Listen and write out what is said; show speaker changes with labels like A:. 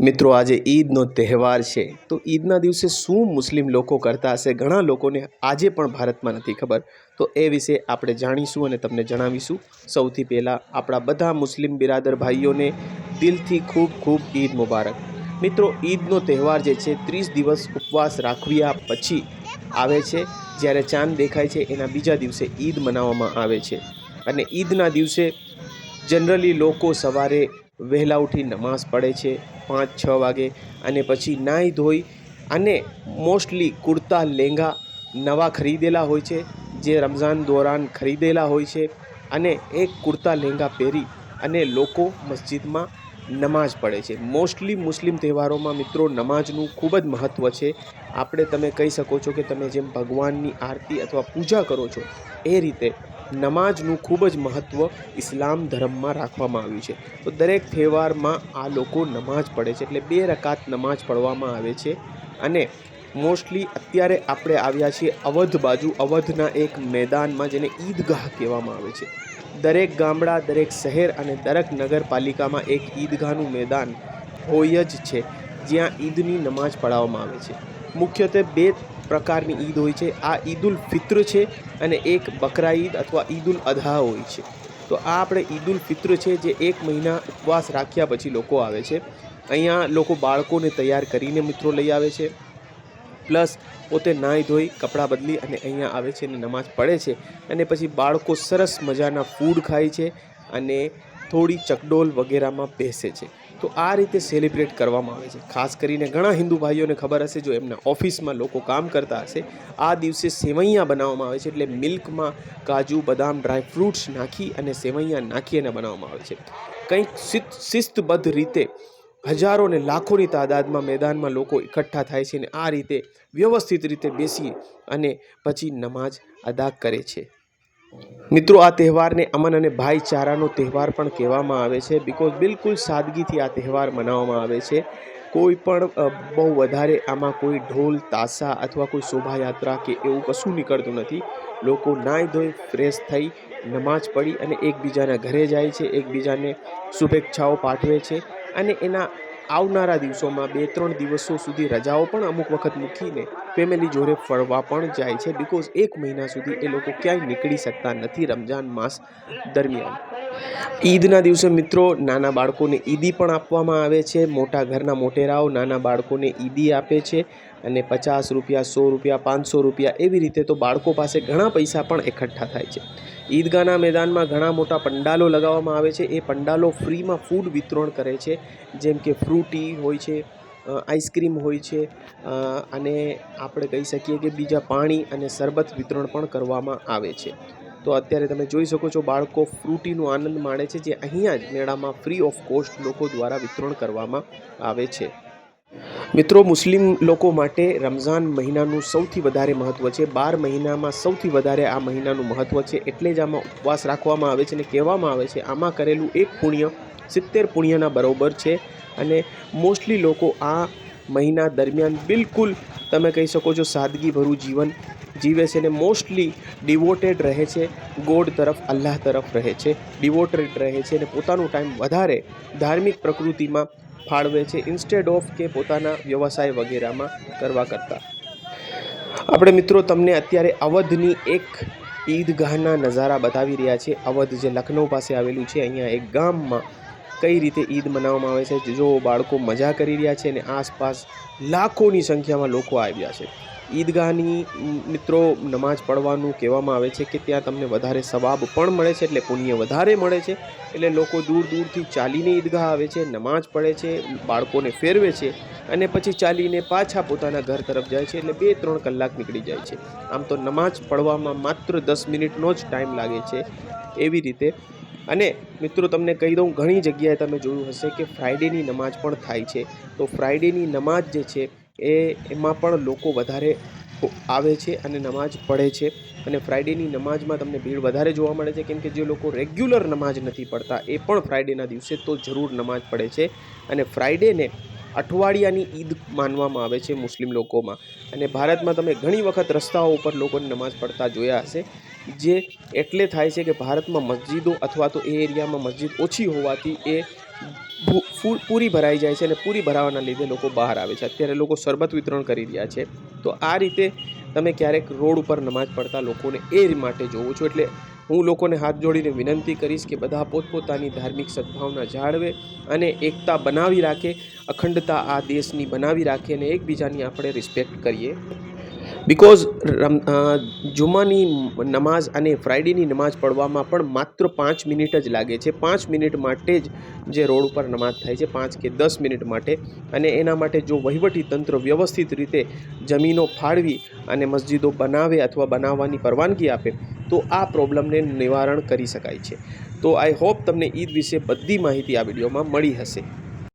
A: મિત્રો, આજે ઈદનો તહેવાર છે. તો ઈદના દિવસે શું મુસ્લિમ લોકો કરતા હશે? ઘણા લોકોને આજે પણ ભારતમાં નથી ખબર. તો એ વિશે આપણે જાણીશું અને તમને જણાવીશું. સૌથી પહેલાં આપણા બધા મુસ્લિમ બિરાદર ભાઈઓને દિલથી ખૂબ ખૂબ ઈદ મુબારક. મિત્રો, ઈદનો તહેવાર જે છે, ત્રીસ દિવસ ઉપવાસ રાખવ્યા પછી આવે છે. જ્યારે ચાંદ દેખાય છે, એના બીજા દિવસે ઈદ મનાવવામાં આવે છે. અને ઈદના દિવસે જનરલી લોકો સવારે વહેલા ઉઠી નમાઝ પડે છે પાંચ, છ વાગે અને પછી નાહી ધોઈ અને મોસ્ટલી કુર્તા, લેંગા નવા ખરીદેલા હોય છે, જે રમઝાન દોરાન ખરીદેલા હોય છે અને એક કુર્તા, લેંગા પહેરી અને લોકો મસ્જિદમાં નમાઝ પડે છે. મોસ્ટલી મુસ્લિમ તહેવારોમાં મિત્રો નમાઝનું ખૂબ જ મહત્ત્વ છે. આપણે તમે કહી શકો છો કે તમે જેમ ભગવાનની આરતી અથવા પૂજા કરો છો, એ રીતે નમાઝનું ખૂબ જ મહત્ત્વ ઇસ્લામ ધર્મમાં રાખવામાં આવ્યું છે. તો દરેક તહેવારમાં આ લોકો નમાઝ પઢે છે. એટલે બે રકાત નમાઝ પઢવામાં આવે છે અને મોસ્ટલી અત્યારે આપણે આવ્યા છીએ અવધ બાજુ. અવધના એક મેદાનમાં જેને ઈદગાહ કહેવામાં આવે છે. દરેક ગામડા, દરેક શહેર અને દરેક નગરપાલિકામાં એક ઈદગાહનું મેદાન હોય જ છે જ્યાં ઈદની નમાઝ પઢાવવામાં આવે છે. મુખ્યત્વે બે પ્રકારની ઈદ હોય છે. આ ઈદ ઉલ ફિત્ર છે અને એક બકરા ઈદ અથવા ઈદ ઉલ અધા હોય છે. તો આ આપણે ઈદ ઉલ ફિત્ર છે જે એક મહિના ઉપવાસ રાખ્યા પછી લોકો આવે છે. અહીંયા લોકો બાળકોને તૈયાર કરીને મિત્રો લઈ આવે છે. પ્લસ પોતે નાહી ધોઈ, કપડાં બદલી અને અહીંયા આવે છે અને નમાઝ પડે છે. અને પછી બાળકો સરસ મજાના ફૂડ ખાય છે અને થોડી ચકડોલ વગેરેમાં બેસે છે. તો આ રીતે સેલિબ્રેટ કરવામાં આવે છે. ખાસ કરીને ઘણા હિન્દુ ભાઈઓને ખબર હશે, જો એમના ઓફિસમાં લોકો કામ કરતા હશે, આ દિવસે સેવૈયા બનાવવામાં આવે છે. એટલે મિલ્કમાં કાજુ, બદામ ડ્રાય ફ્રૂટ્સ નાખી અને સેવૈયા નાખી અને બનાવવામાં આવે છે. કંઈક શિસ્ત, શિસ્તબદ્ધ રીતે હજારો ને લાખોની તાદાદમાં મેદાનમાં લોકો એકઠા થાય છે અને આ રીતે વ્યવસ્થિત રીતે બેસી અને પછી નમાઝ અદા કરે છે. મિત્રો, આ તહેવારને અમન અને ભાઈચારાનો તહેવાર પણ કહેવામાં આવે છે બિકોઝ બિલકુલ સાદગીથી આ તહેવાર મનાવવામાં આવે છે. કોઈ પણ બહુ વધારે આમાં કોઈ ઢોલ, તાસા અથવા કોઈ શોભાયાત્રા કે એવું કશું નીકળતું નથી. લોકો નાહી ધોઈ ફ્રેશ થઈ નમાજ પઢી અને એકબીજાના ઘરે જાય છે, એકબીજાને શુભેચ્છાઓ પાઠવે છે અને એના આવનારા દિવસોમાં બે ત્રણ દિવસો સુધી રજાઓ પણ અમુક વખત મૂકીને ફેમિલી જોડે ફરવા પણ જાય છે બિકોઝ એક મહિના સુધી એ લોકો ક્યાંય નીકળી શકતા નથી રમજાન માસ દરમિયાન. ઈદના દિવસે મિત્રો નાના બાળકોને ઈદી પણ આપવામાં આવે છે. મોટા ઘરના મોટેરાઓ નાના બાળકોને ઈદી આપે છે. અને પચાસ રૂપિયા, સો રૂપિયા, પાંચસો રૂપિયા એવી રીતે તો બાળકો પાસે ઘણા પૈસા પણ એકઠા થાય છે. ઈદગાહના મેદાનમાં ઘણા મોટા પંડાલો લગાવવામાં આવે છે. એ પંડાલો ફ્રીમાં ફૂડ વિતરણ કરે છે. જેમ કે ફ્રૂટી હોય છે આઈસ્ક્રીમ હોય છે અને આપણે કહી શકીએ કે બીજા પાણી અને શરબત વિતરણ પણ કરવામાં આવે છે. તો અત્યારે તમે જોઈ શકો છો બાળકો ફ્રૂટીનો આનંદ માણે છે જે અહીંયા જ મેળામાં ફ્રી ઓફ કોસ્ટ લોકો દ્વારા વિતરણ કરવામાં આવે છે. મિત્રો, મુસ્લિમ લોકો માટે રમઝાન મહિનાનું સૌથી વધારે મહત્ત્વ છે. બાર મહિનામાં સૌથી વધારે આ મહિનાનું મહત્ત્વ છે એટલે જ આમાં ઉપવાસ રાખવામાં આવે છે અને કહેવામાં આવે છે, આમાં કરેલું એક પુણ્ય, સિત્તેર પુણ્યના બરોબર છે. અને મોસ્ટલી લોકો આ મહિના દરમિયાન બિલકુલ, તમે કહી શકો છો સાદગીભરું જીવન જીવે છે અને મોસ્ટલી ડિવોટેડ રહે છે, ગોડ તરફ, અલ્લાહ તરફ રહે છે. ડિવોટેડ રહે છે અને પોતાનો ટાઈમ વધારે ધાર્મિક પ્રકૃતિમાં ફાળવે છે ઇન્સ્ટેડ ઓફ કે પોતાના વ્યવસાય વગેરેમાં કરવા કરતાં. આપણે મિત્રો તમને અત્યારે અવધની એક ઈદગાહના નજારા બતાવી રહ્યા છે અવધ જે લખનૌ પાસે આવેલું છે, અહીંયા એક ગામમાં કઈ રીતે ઈદ મનાવવામાં આવે છે, જો બાળકો મજા કરી રહ્યા છે અને આસપાસ લાખોની સંખ્યામાં લોકો આવ્યા છે. ઈદગાહની મિત્રો નમાઝ પઢવાનું કહેવામાં આવે છે કે ત્યાં તમને વધારે સવાબ પણ મળે છે, એટલે પુણ્ય વધારે મળે છે. એટલે લોકો દૂર દૂરથી ચાલીને ઈદગાહ આવે છે, નમાઝ પઢે છે, બાળકોને ફેરવે છે અને પછી ચાલીને પાછા પોતાના ઘર તરફ જાય છે, એટલે બે ત્રણ કલાક નીકળી જાય છે. આમ તો નમાઝ પઢવામાં માત્ર દસ મિનિટનો જ ટાઈમ લાગે છે એવી રીતે. અને મિત્રો તમને કહી દઉં, ઘણી જગ્યાએ તમે જોયું હશે કે ફ્રાઈડેની નમાઝ પણ થાય છે. તો ફ્રાઈડેની નમાઝ જે છે એ એમાં પણ લોકો વધારે આવે છે અને નમાઝ પઢે છે. અને ફ્રાઈડેની નમાઝમાં તમને ભીડ વધારે જોવા મળે છે, કેમ કે જે લોકો રેગ્યુલર નમાઝ નથી પડતા, એ પણ ફ્રાઈડેના દિવસે તો જરૂર નમાઝ પઢે છે. અને ફ્રાઈડેને અઠવાડિયાની ઈદ માનવામાં આવે છે મુસ્લિમ લોકોમાં. અને ભારતમાં તમે ઘણી વખત રસ્તાઓ ઉપર લોકોને નમાઝ પઢતા જોયા હશે, જે એટલે થાય છે કે ભારતમાં મસ્જિદો અથવા તો એ એરિયામાં મસ્જિદ ઓછી હોવાથી એ પૂરી ભરાઈ જાય છે અને પૂરી ભરાવાના લીધે લોકો બહાર આવે છે. અત્યારે લોકો શરબત વિતરણ કરી રહ્યા છે. તો આ રીતે તમે ક્યારેક રોડ ઉપર નમાજ પડતા લોકોને એ માટે જોવો છો. એટલે હું લોકોને હાથ જોડીને વિનંતી કરીશ કે બધા પોતપોતાની ધાર્મિક સદભાવના જાળવે અને એકતા બનાવી રાખે, અખંડતા આ દેશની બનાવી રાખે અને એકબીજાની આપણે રિસ્પેક્ટ કરીએ. બિકોઝ જુમાની નમાઝ અને ફ્રાઇડેની નમાઝ પડવામાં પણ માત્ર પાંચ મિનિટ જ લાગે છે. પાંચ મિનિટ માટે જ જે રોડ ઉપર નમાઝ થાય છે, પાંચ કે દસ મિનિટ માટે. અને એના માટે જો વહીવટી તંત્ર વ્યવસ્થિત રીતે જમીનો ફાળવી અને મસ્જિદો બનાવે અથવા બનાવવાની પરવાનગી આપે, તો આ પ્રોબ્લમને નિવારણ કરી શકાય છે. તો આઈ હોપ તમને ઈદ વિશે બધી માહિતી આ વિડીયોમાં મળી હશે.